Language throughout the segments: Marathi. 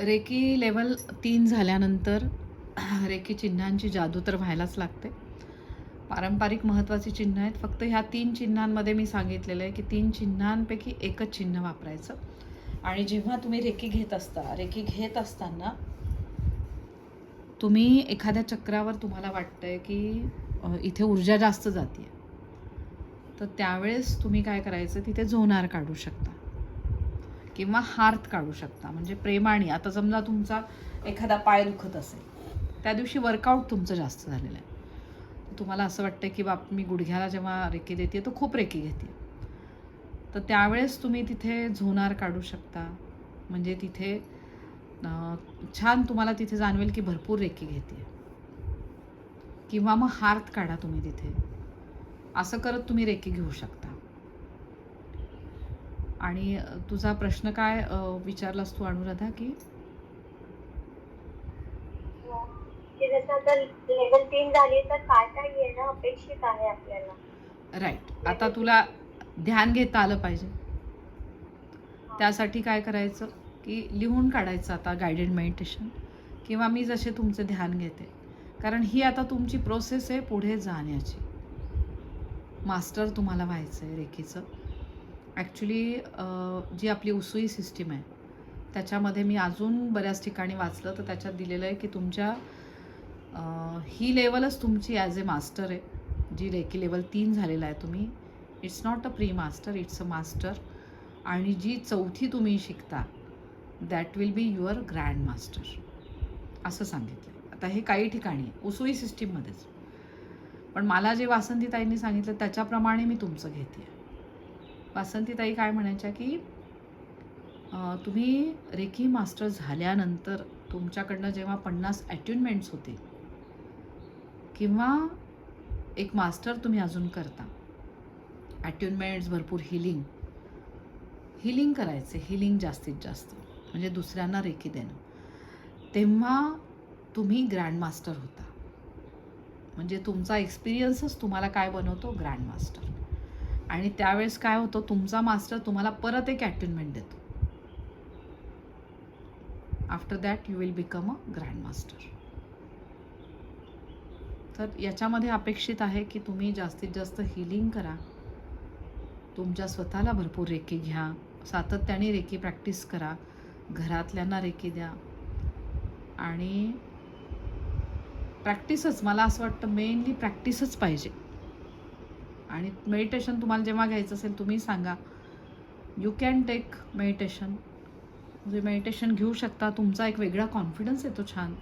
रेकी लेवल तीन झाल्यानंतर रेकी चिन्हांची जादू तर व्हायलाच लागते. पारंपरिक महत्त्वाची चिन्ह आहेत. फक्त ह्या तीन चिन्हांमध्ये मी सांगितलेलं आहे की तीन चिन्हांपैकी एकच चिन्ह वापरायचं. आणि जेव्हा तुम्ही रेकी घेत असता रेकी घेत असताना तुम्ही एखाद्या चक्रावर तुम्हाला वाटतंय की इथे ऊर्जा जास्त जाते तर त्यावेळेस तुम्ही काय करायचं? तिथे झोनार काढू शकता. किंवा हार्थ काढू शकता. म्हणजे प्रेमाने. आता समजा तुमचा एखादा पाय दुखत असेल त्या दिवशी वर्कआउट तुमचं जास्त झालेलं आहे. तुम्हाला असं वाटतं की बाप मी गुडघ्याला जेव्हा रेकी देते तर खूप रेकी घेते तर त्यावेळेस तुम्ही तिथे झोनार काढू शकता. म्हणजे तिथे छान तुम्हाला तिथे जाणवेल की भरपूर रेकी घेते किंवा मग हार्थ काढा तुम्ही तिथे. असं करत तुम्ही रेकी घेऊ शकता. आणि तुझा प्रश्न काय विचारलास तू अनुराधा की? की जसं आता लेवल तीन झाली तर काय काय येणं अपेक्षित आहे आपल्याला? राईट आता तुला ध्यान घेता आलं पाहिजे. त्यासाठी काय करायचं की लिहून काढायचं आता गायडेड मेडिटेशन किंवा मी जसे तुमचे ध्यान घेते. कारण ही आता तुमची प्रोसेस आहे पुढे जाण्याची. मास्टर तुम्हाला व्हायचं आहे रेखीचं. ॲक्च्युली जी आपली उसुई सिस्टीम आहे त्याच्यामध्ये मी अजून बऱ्याच ठिकाणी वाचलं तर त्याच्यात दिलेलं आहे की तुमच्या ही लेवलच तुमची ॲज ए मास्टर आहे जी रेकी लेवल तीन झालेला आहे तुम्ही. It's not a pre master it's a master आणि जी चौथी तुम्ही शिकता that will be your grand master असं सांगितलं आता हे काही ठिकाणी आहे, उसुई सिस्टीममध्येच पण मला जे वासंतीताईंनी सांगितलं त्याच्याप्रमाणे मी तुमचं घेते. वासंतीताई काय म्हणायच्या की तुम्ही रेकी मास्टर झाल्यानंतर तुमच्याकडनं जेव्हा पन्नास ॲट्युनमेंट्स होते किंवा एक मास्टर तुम्ही अजून करता ॲट्युनमेंट्स भरपूर हिलिंग हिलिंग करायचे हिलिंग जास्तीत जास्त म्हणजे दुसऱ्यांना रेखी देणं. तेव्हा तुम्ही ग्रँडमास्टर होता. म्हणजे तुमचा एक्सपिरियन्सच तुम्हाला काय बनवतो? Grand master. आणि त्यावेळेस काय होतं तुमचा मास्टर तुम्हाला परत एक अटेनमेंट देतो. After that you will become a grand master तर याच्यामध्ये अपेक्षित आहे की तुम्ही जास्तीत जास्त हिलिंग करा. तुमच्या स्वतःला भरपूर रेकी घ्या. सातत्याने रेकी प्रॅक्टिस करा. घरातल्यांना रेकी द्या. आणि प्रॅक्टिसच मला असं वाटतं मेनली प्रॅक्टिसच पाहिजे. आणि मेडिटेशन तुम्हाला जेव्हा घ्यायचं असेल तुम्ही सांगा. यू कॅन टेक मेडिटेशन म्हणजे मेडिटेशन घेऊ शकता. तुमचा एक वेगळा कॉन्फिडन्स येतो छान.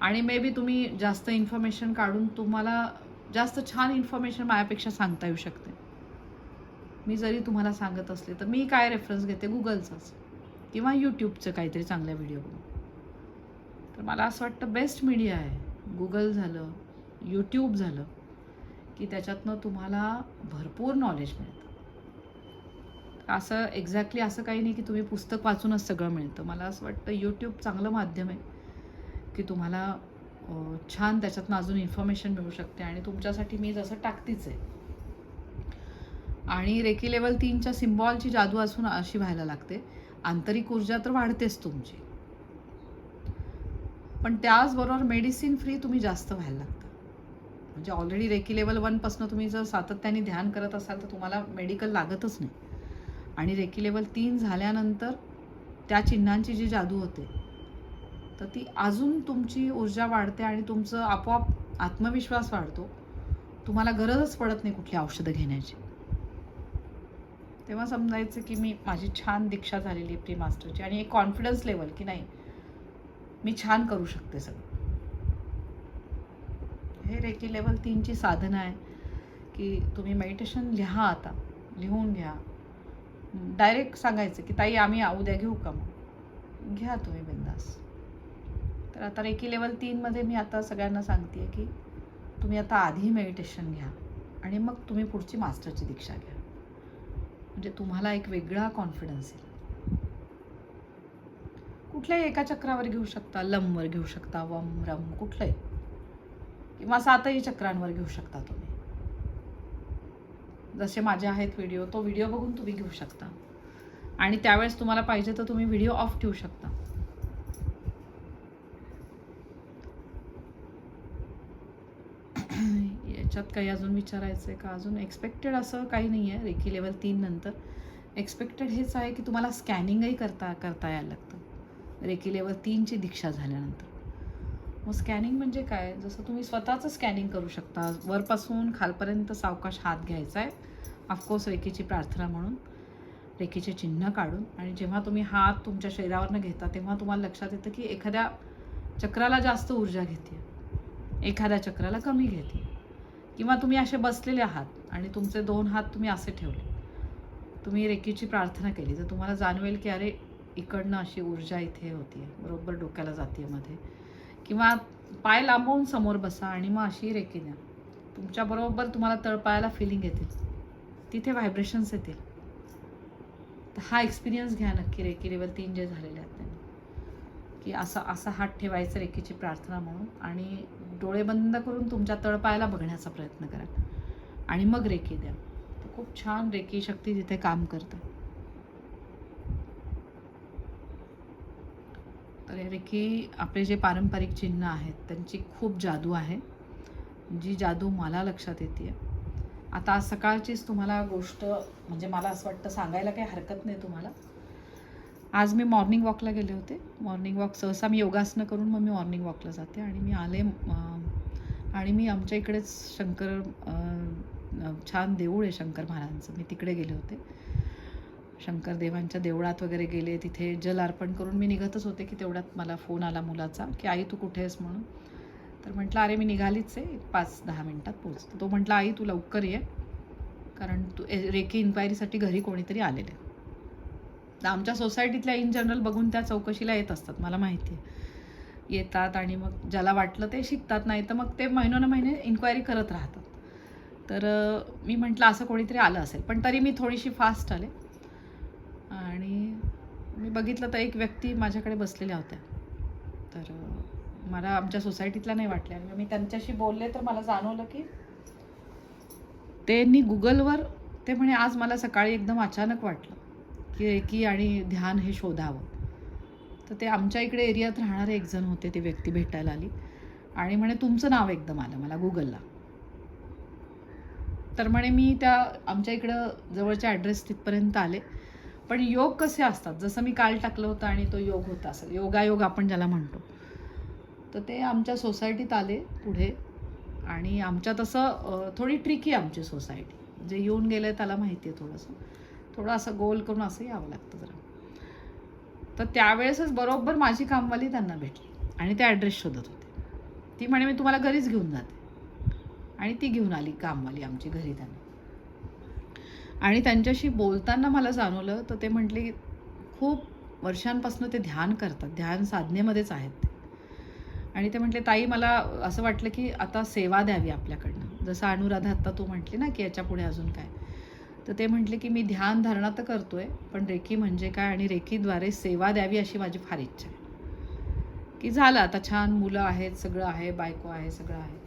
आणि मे बी तुम्ही जास्त इन्फॉर्मेशन काढून तुम्हाला जास्त छान इन्फॉर्मेशन माझ्यापेक्षा सांगता येऊ शकते. मी जरी तुम्हाला सांगत असले तर मी काय रेफरन्स घेते? गुगलचाच किंवा यूट्यूबचं काहीतरी चांगल्या व्हिडिओ बघून. तर मला असं वाटतं बेस्ट मीडिया आहे. गुगल झालं यूट्यूब झालं. की त्याच्यातनं तुम्हाला भरपूर नॉलेज मिळतं. असं एक्झॅक्टली असं काही नाही की तुम्ही पुस्तक वाचूनच सगळं मिळतं. मला असं वाटतं यूट्यूब चांगलं माध्यम आहे की तुम्हाला छान त्याच्यातनं अजून इन्फॉर्मेशन मिळू शकते आणि तुमच्यासाठी मी जसं टाकतीच आहे. आणि रेकी लेवल तीनच्या सिम्बॉलची जादू असून अशी व्हायला लागते. आंतरिक ऊर्जा तर वाढतेच तुमची. पण त्याचबरोबर मेडिसिन फ्री तुम्ही जास्त व्हायला लागता. म्हणजे ऑलरेडी रेकी लेवल वनपासून तुम्ही जर सातत्याने ध्यान करत असाल तर तुम्हाला मेडिकल लागतच नाही. आणि रेकी लेवल तीन झाल्यानंतर त्या चिन्हांची जी जादू होते तर ती अजून तुमची ऊर्जा वाढते आणि तुमचं आपोआप आत्मविश्वास वाढतो. तुम्हाला गरजच पडत नाही कुठली औषधं घेण्याची. तेव्हा समजायचं की मी माझी छान दीक्षा झालेली प्री मास्टरची आणि एक कॉन्फिडन्स लेवल की नाही मी छान करू शकते सगळं. हे रेकी लेवल तीनची साधनं आहे की तुम्ही मेडिटेशन लिहा आता लिहून घ्या. डायरेक्ट सांगायचं की ताई आम्ही उद्या घेऊ का मग? घ्या तुम्ही बिंदास. तर आता रेकी लेवल तीनमध्ये मी आता सगळ्यांना सांगते की तुम्ही आता आधी मेडिटेशन घ्या आणि मग तुम्ही पुढची मास्टरची दीक्षा घ्या. म्हणजे तुम्हाला एक वेगळा कॉन्फिडन्स येईल. कुठल्याही एका चक्रावर घेऊ शकता लमवर घेऊ शकता वम रम कुठलंही. किंवा सातही चक्रांवर घेऊ शकता तुम्ही. जसे माझे आहेत व्हिडिओ तो व्हिडिओ बघून तुम्ही घेऊ शकता. आणि त्यावेळेस तुम्हाला पाहिजे तर तुम्ही व्हिडिओ ऑफ ठेवू शकता. याच्यात काही अजून विचारायचं आहे का? अजून एक्सपेक्टेड असं काही नाही आहे रेकी लेवल तीन नंतर. एक्सपेक्टेड हेच आहे की तुम्हाला स्कॅनिंगही करता करता यायला लागतं. रेकी लेवल तीनची दीक्षा झाल्यानंतर. मग स्कॅनिंग म्हणजे काय? जसं तुम्ही स्वतःचं स्कॅनिंग करू शकता. वरपासून खालपर्यंत सावकाश हात घ्यायचा आहे ऑफकोर्स रेखेची प्रार्थना म्हणून. रेखेचे चिन्ह काढून. आणि जेव्हा तुम्ही हात तुमच्या शरीरावरनं घेता तेव्हा तुम्हाला लक्षात येतं की एखाद्या चक्राला जास्त ऊर्जा घेते एखाद्या चक्राला कमी घेते किंवा तुम्ही असे बसलेले आहात आणि तुमचे दोन हात तुम्ही असे ठेवले. तुम्ही रेखीची प्रार्थना केली. तर तुम्हाला जाणवेल की अरे इकडनं अशी ऊर्जा इथे होती बरोबर डोक्याला जाते मध्ये. किंवा पाय लांबवून समोर बसा आणि मग अशी रेकी द्या. तुमच्याबरोबर तुम्हाला तळपायाला फिलिंग येतील तिथे व्हायब्रेशन्स येतील. तर हा एक्सपिरियन्स घ्या नक्की रेकी लेवल तीन जे झालेले आहेत त्यांनी. की असा असा हात ठेवायचा रेकीची प्रार्थना म्हणून आणि डोळे बंद करून तुमच्या तळपायाला बघण्याचा प्रयत्न करा. आणि मग रेकी द्या. खूप छान रेकी शक्ती तिथे काम करतं. तर हे रेकी आपले जे पारंपरिक चिन्ह आहेत त्यांची खूप जादू आहे. जी जादू मला लक्षात येते आता आज सकाळचीच तुम्हाला गोष्ट म्हणजे मला असं वाटतं सांगायला काही हरकत नाही तुम्हाला. आज मी मॉर्निंग वॉकला गेले होते. मॉर्निंग वॉक सहसा मी योगासनं करून मग मी मॉर्निंग वॉकला जाते आणि मी आले आणि मी आमच्या इकडेच शंकर छान देऊळ आहे शंकर महाराजांचं. मी तिकडे गेले होते. शंकर देवांच्या देवळात वगैरे गेले तिथे जल अर्पण करून मी निघतच होते की तेवढ्यात मला फोन आला मुलाचा की आई तू कुठे आहेस म्हणून? तर म्हटलं अरे मी निघालीच आहे पाच दहा मिनटात पोहोचतो. तो म्हटला आई तू लवकर ये कारण तू ए- रेकी इन्क्वायरीसाठी घरी कोणीतरी आलेले. तर आमच्या सोसायटीतल्या इन जनरल बघून त्या चौकशीला येत असतात मला माहिती आहे येतात आणि मग ज्याला वाटलं ते शिकतात नाही तर मग ते महिनोन महिने इन्क्वायरी करत राहतात. तर मी म्हटलं असं कोणीतरी आलं असेल. पण तरी मी थोडीशी फास्ट आले. आणि मी बघितलं तर एक व्यक्ती माझ्याकडे बसलेल्या होत्या. तर मला आमच्या सोसायटीतला नाही वाटल्या आणि मी त्यांच्याशी बोलले तर मला जाणवलं की त्यांनी गुगलवर ते म्हणे आज मला सकाळी एकदम अचानक वाटलं की एकी आणि ध्यान हे शोधावं. तर ते आमच्या इकडे एरियात राहणारे एक जण होते ते व्यक्ती भेटायला आली. आणि म्हणे तुमचं नाव एकदम आलं मला गुगलला. तर म्हणे मी त्या आमच्या इकडं जवळच्या ॲड्रेस तिथपर्यंत आले. पण योग कसे असतात? जसं मी काल टाकलं होतं आणि तो योग होता असं. योगायोग आपण ज्याला म्हणतो. तर ते आमच्या सोसायटीत आले पुढे आणि आमच्या तसं थोडी ट्रिकी आहे आमची सोसायटी. जे येऊन गेले त्याला माहिती आहे थोडंसं. थोडं असं गोल करून असं यावं लागतं जरा. तर त्यावेळेसच बरोबर माझी कामवाली त्यांना भेटली आणि ते ॲड्रेस शोधत होते. ती म्हणे मी तुम्हाला घरीच घेऊन जाते. आणि ती घेऊन आली कामवाली आमची घरी त्यांना. आणि त्यांच्याशी बोलताना मला जाणवलं तर ते म्हटले खूप वर्षांपासून ते ध्यान करतात ध्यान साधनेमध्येच आहेत आणि ते म्हटले ताई मला असं वाटलं की आता सेवा द्यावी आपल्याकडनं. जसं अनुराधा आत्ता तू म्हटली ना की याच्यापुढे अजून काय. तर ते म्हटले की मी ध्यान धारणा तर करतो आहे पण रेकी म्हणजे काय आणि रेकीद्वारे सेवा द्यावी अशी माझी फार इच्छा आहे. की झालं आता छान मुलं आहेत सगळं आहे बायको आहे सगळं आहे.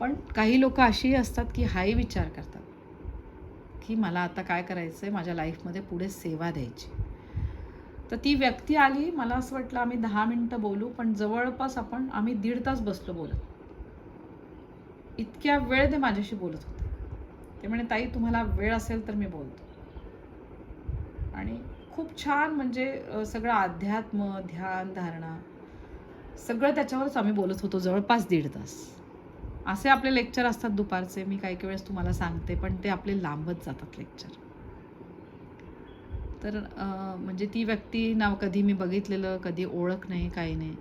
पण काही लोक अशीही असतात की हाही विचार करतात. की मला आता काय करायचं आहे माझ्या लाईफमध्ये पुढे सेवा द्यायची. तर ती व्यक्ती आली मला असं वाटलं आम्ही दहा मिनटं बोलू पण जवळपास आपण आम्ही दीड तास बसलो बोलत. इतक्या वेळ ते माझ्याशी बोलत होते. ते म्हणे ताई तुम्हाला वेळ असेल तर मी बोलतो. आणि खूप छान म्हणजे सगळं अध्यात्म ध्यान धारणा सगळं त्याच्यावरच आम्ही बोलत होतो जवळपास दीड तास. असे आपले लेक्चर असतात दुपारचे मी काही काही वेळेस तुम्हाला सांगते पण ते आपले लांबच जातात लेक्चर तर म्हणजे ती व्यक्ती नाव कधी मी बघितलेलं कधी ओळख नाही काही नाही.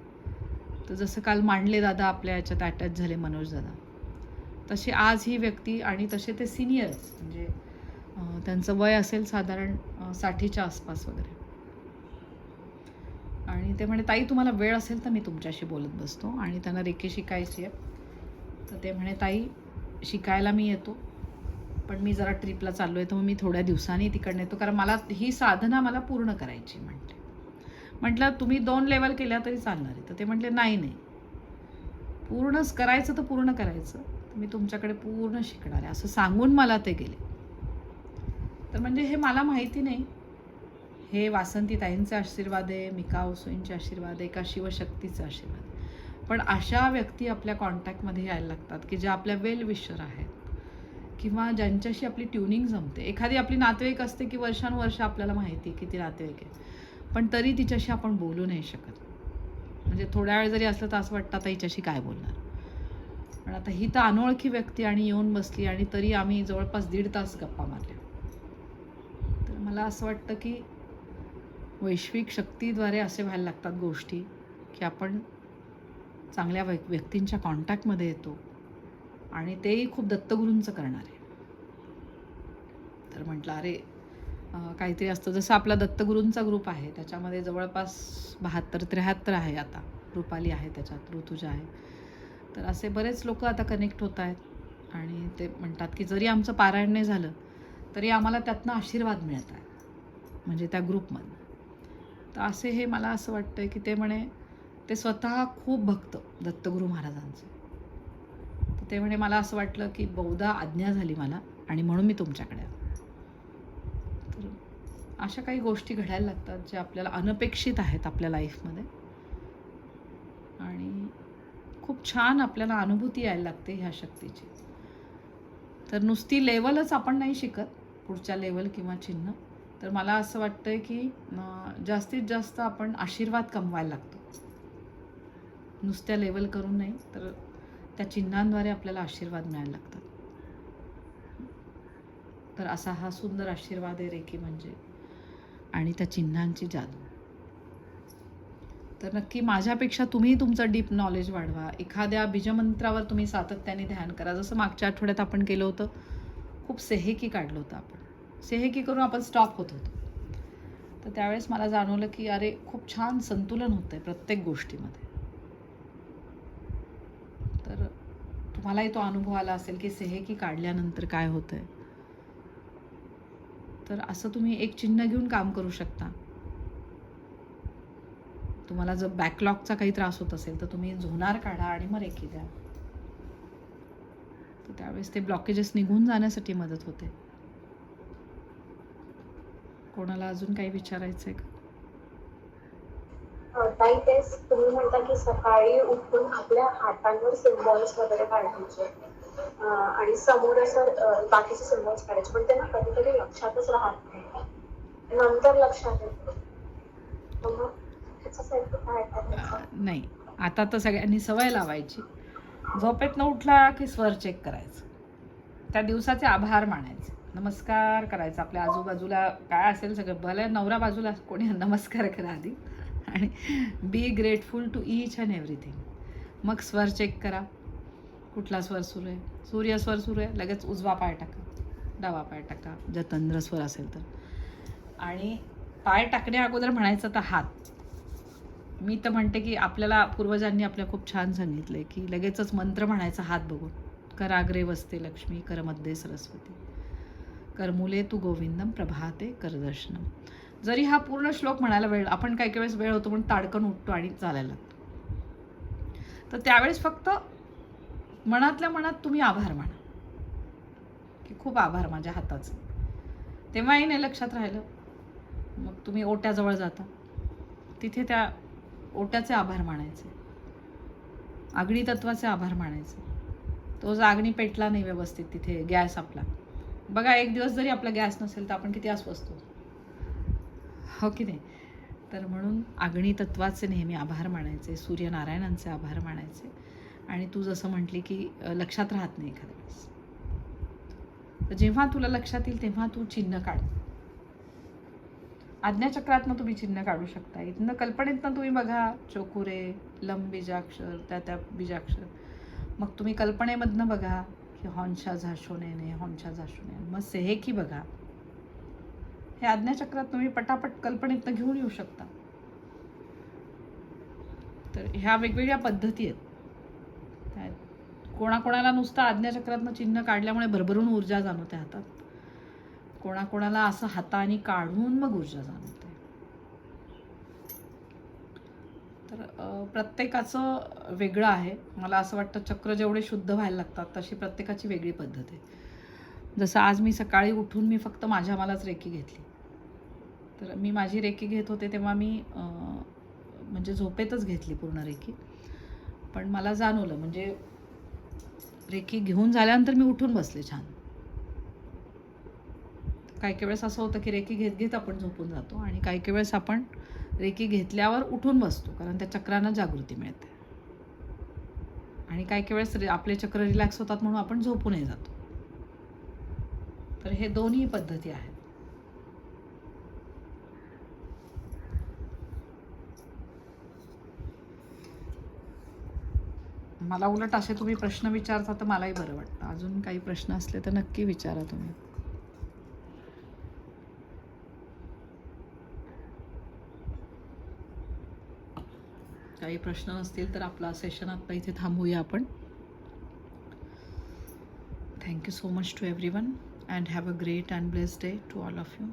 तर जसं काल मांडले दादा आपल्या याच्यात अटॅच झाले मनोज दादा. तशी आज ही व्यक्ती आणि तसे ते सिनियर्स म्हणजे त्यांचं वय असेल साधारण साठीच्या आसपास वगैरे. आणि ते म्हणे ताई तुम्हाला वेळ असेल तर मी तुमच्याशी बोलत बसतो. आणि त्यांना रेकी शिकायची आहे. तर ते म्हणे ताई शिकायला मी येतो पण मी जरा ट्रिपला चाललो आहे तर मग मी थोड्या दिवसांनी तिकडनं येतो कारण मला ही साधना मला पूर्ण करायची म्हटले म्हटलं तुम्ही दोन लेवल केल्या तरी चालणार आहे. तर ते म्हटले नाही नाही. पूर्णच करायचं तर पूर्ण करायचं. तर मी तुमच्याकडे पूर्ण शिकणार आहे. असं सांगून मला ते गेले. तर म्हणजे हे मला माहिती नाही. हे वासंती ताईंचे आशीर्वाद आहे मिका ओसोईंचे आशीर्वाद आहे का शिवशक्तीचे आशीर्वाद आहे. पण अशा व्यक्ती आपल्या कॉन्टॅक्टमध्ये यायला लागतात की ज्या आपल्या वेल विशर आहेत. किंवा ज्यांच्याशी आपली ट्युनिंग जमते. एखादी आपली नातेवाईक असते की वर्षानुवर्ष आपल्याला माहिती आहे ती नातेवाईक आहे. पण तरी तिच्याशी आपण बोलू नाही शकत. म्हणजे थोड्या वेळ जरी असलं तर असं वाटतं आता हिच्याशी काय बोलणार? पण आता ही तर अनोळखी व्यक्ती आणि येऊन बसली आणि तरी आम्ही जवळपास दीड तास गप्पा मारल्या. तर मला असं वाटतं की वैश्विक शक्तीद्वारे असे व्हायला लागतात गोष्टी की आपण चांगल्या व्य व्यक्तींच्या कॉन्टॅक्टमध्ये येतो. आणि तेही खूप दत्तगुरूंचं करणार आहे. तर म्हटलं अरे काहीतरी असतं. जसं आपला दत्तगुरूंचा ग्रुप आहे त्याच्यामध्ये जवळपास बहात्तर त्र्याहत्तर आहे आता. रुपाली आहे त्याच्यात ऋतुजा आहे. तर असे बरेच लोक आता कनेक्ट होत आहेत. आणि ते म्हणतात की जरी आमचं पारायण नाही झालं तरी आम्हाला त्यातनं आशीर्वाद मिळत आहे. म्हणजे त्या ग्रुपमधनं. तर असे हे मला असं वाटतं की ते म्हणे ते स्वतः खूप भक्त दत्तगुरू महाराजांचे. तर ते म्हणे मला असं वाटलं की बहुधा आज्ञा झाली मला आणि म्हणून मी तुमच्याकडे तर अशा काही गोष्टी घडायला लागतात ज्या आपल्याला अनपेक्षित आहेत आपल्या लाईफमध्ये. आणि खूप छान आपल्याला अनुभूती यायला लागते ह्या शक्तीची. तर नुसती लेवलच आपण नाही शिकत पुढच्या लेवल किंवा चिन्ह. तर मला असं वाटतं आहे की जास्तीत जास्त आपण आशीर्वाद कमवायला लागतो. नुसत्या लेवल करून नाही तर त्या चिन्हांद्वारे आपल्याला आशीर्वाद मिळायला लागतात. तर असा हा सुंदर आशीर्वाद आहे रेकी म्हणजे. आणि त्या चिन्हांची जादू. तर नक्की माझ्यापेक्षा तुम्ही तुमचं डीप नॉलेज वाढवा. एखाद्या बीजमंत्रावर तुम्ही सातत्याने ध्यान करा. जसं मागच्या आठवड्यात आपण केलं होतं खूप सेहेकी काढलं होतं आपण. सेहेकी करून आपण स्टॉप होत होतो. तर त्यावेळेस मला जाणवलं की अरे खूप छान संतुलन होतं आहे प्रत्येक गोष्टीमध्ये तर तुम्हालाही तो अनुभव आला असेल की सेहेकी काढल्यानंतर काय होतं आहे तर असं तुम्ही एक चिन्ह घेऊन काम करू शकता. तुम्हाला जर बॅकलॉगचा काही त्रास होत असेल तर तुम्ही झोनार काढा आणि मग रेखी द्या. तर त्यावेळेस ते ब्लॉकेजेस निघून जाण्यासाठी मदत होते. कोणाला अजून काही विचारायचं आहे का? ताई तेच तुम्ही म्हणता की सकाळी उठून आपल्या हातांवर सिम्बॉल्स वगैरे काढायचे. आणि समोर असं बाकीचे सिम्बॉल्स काढायचे. पण त्यांना कधी कधी लक्षातच राहत नाही. नंतर लक्षात येतो. मग काय नाही. आता तर सगळ्यांनी सवय लावायची. झोपेतनं उठला की स्वर चेक करायचं. त्या दिवसाचे आभार मानायचे. नमस्कार करायचा. आपल्या आजूबाजूला काय असेल सगळं? भले नवरा बाजूला कोणी नमस्कार करा आधी. आणि be grateful to each and everything मग स्वर चेक करा. कुठला स्वर सुरू आहे? सूर्य स्वर सुरू आहे? लगेच उजवा पाय टाका. डावा पाय टाका. जतंद्र स्वर असेल तर. आणि पाय टाकण्या अगोदर म्हणायचं तर हात. मी तर म्हणते की आपल्याला पूर्वजांनी आपल्या खूप छान सांगितलंय की लगेचच मंत्र म्हणायचा हात बघून. कराग्रे वसते लक्ष्मी करमध्ये सरस्वती. करमुले तू गोविंदम प्रभाते करदर्शनम जरी हा पूर्ण श्लोक म्हणायला वेळ आपण काही काही वेळेस वेळ होतो म्हणून ताडकन उठतो आणि चालायला लागतो. तर त्यावेळेस फक्त मनातल्या मनात तुम्ही आभार माना. की खूप आभार माझ्या हाताचं. तेव्हाही नाही लक्षात राहिलं. मग तुम्ही ओट्याजवळ जाता. तिथे त्या ओट्याचे आभार मानायचे. आगणी तत्वाचे आभार मानायचे. तो जर आगणी पेटला नाही व्यवस्थित तिथे गॅस आपला. बघा एक दिवस जरी आपला गॅस नसेल तर आपण किती अस्वस्थ होतो. हो की नाही? तर म्हणून अग्नी तत्वाचे नेहमी आभार मानायचे सूर्यनारायणांचे आभार मानायचे. आणि तू जसं म्हटली की लक्षात राहत नाही एखाद्या वेळेस. तर जेव्हा तुला लक्षात येईल तेव्हा तू चिन्ह काढ. आज्ञाचक्रातनं तुम्ही चिन्ह काढू शकता. इथनं कल्पनेतनं तुम्ही बघा चोकुरे लंब बीजाक्षर त्या त्या बीजाक्षर. मग तुम्ही कल्पनेमधनं बघा की हॉनशा झाशोने हॉनशा झाशोने मग सेहेकी बघा. हे आज्ञाचक्रात तुम्ही पटापट कल्पनेतनं घेऊन येऊ शकता. तर ह्या वेगवेगळ्या पद्धती आहेत. कोणाकोणाला नुसतं आज्ञाचक्रातनं चिन्ह काढल्यामुळे भरभरून ऊर्जा जाणवते हातात. कोणाकोणाला असं हाताने काढून मग ऊर्जा जाणवते. तर प्रत्येकाचं वेगळं आहे. मला असं वाटतं चक्र जेवढे शुद्ध व्हायला लागतात तशी प्रत्येकाची वेगळी पद्धत आहे. जसं आज मी सकाळी उठून मी फक्त माझ्या मलाच रेकी घेतली. तर मी माझी रेकी घेत होते तेव्हा मी म्हणजे झोपेतच घेतली पूर्ण रेकी पण मला जाणवलं म्हणजे रेकी घेऊन झाल्यानंतर मी उठून बसले छान. काही काही वेळेस असं होतं की रेकी घेत घेत आपण झोपून जातो आणि काही काही वेळेस आपण रेकी घेतल्यावर उठून बसतो कारण त्या चक्रानं जागृती मिळते. आणि काही काही वेळेस रे- आपले चक्र रिलॅक्स होतात म्हणून आपण झोपूनही जातो. तर हे दोन्ही पद्धती आहेत. मला उलट असे तुम्ही प्रश्न विचारता तर मलाही बरं वाटतं. अजून काही प्रश्न असले तर नक्की विचारा तुम्ही. काही प्रश्न नसतील तर आपला सेशन आत्ता इथे थांबूया आपण. Thank you so much to everyone and have a great and blessed day to all of you